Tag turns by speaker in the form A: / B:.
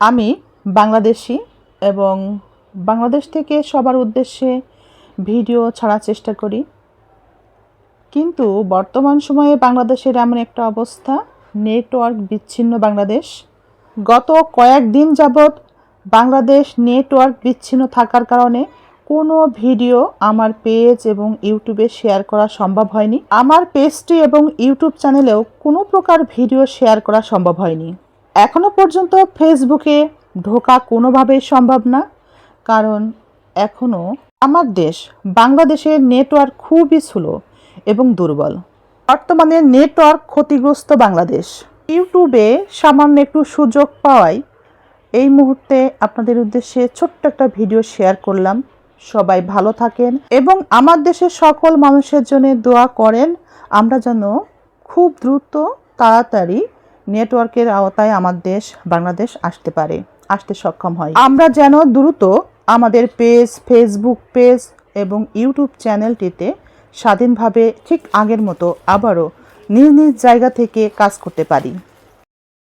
A: আমি বাংলাদেশি এবং বাংলাদেশ থেকে সবার উদ্দেশ্যে ভিডিও ছাড়ার চেষ্টা করি। কিন্তু বর্তমান সময়ে বাংলাদেশের এমন একটা অবস্থা, নেটওয়ার্ক বিচ্ছিন্ন বাংলাদেশ। গত কয়েকদিন যাবৎ বাংলাদেশ নেটওয়ার্ক বিচ্ছিন্ন থাকার কারণে কোনো ভিডিও আমার পেজ এবং ইউটিউবে শেয়ার করা সম্ভব হয়নি। আমার পেজটি এবং ইউটিউব চ্যানেলেও কোনো প্রকার ভিডিও শেয়ার করা সম্ভব হয়নি। এখনও পর্যন্ত ফেসবুকে ঢোকা কোনোভাবেই সম্ভব না, কারণ এখনও আমার দেশ বাংলাদেশের নেটওয়ার্ক খুবই স্লো এবং দুর্বল। বর্তমানে নেটওয়ার্ক ক্ষতিগ্রস্ত বাংলাদেশ। ইউটিউবে সামান্য একটু সুযোগ পাওয়ায় এই মুহূর্তে আপনাদের উদ্দেশ্যে ছোট্ট একটা ভিডিও শেয়ার করলাম। সবাই ভালো থাকেন এবং আমার দেশের সকল মানুষের জন্য দোয়া করেন। আমরা যেন খুব দ্রুত, তাড়াতাড়ি নেটওয়ার্কের আওতায় আমার দেশ, বাংলাদেশ আসতে পারে, আসতে সক্ষম হয়। আমরা যেন দ্রুত আমাদের পেজ ফেসবুক পেজ এবং ইউটিউব চ্যানেলটিতে স্বাধীনভাবে ঠিক আগের মতো আবারও নিজ নিজ জায়গা থেকে কাজ করতে পারি।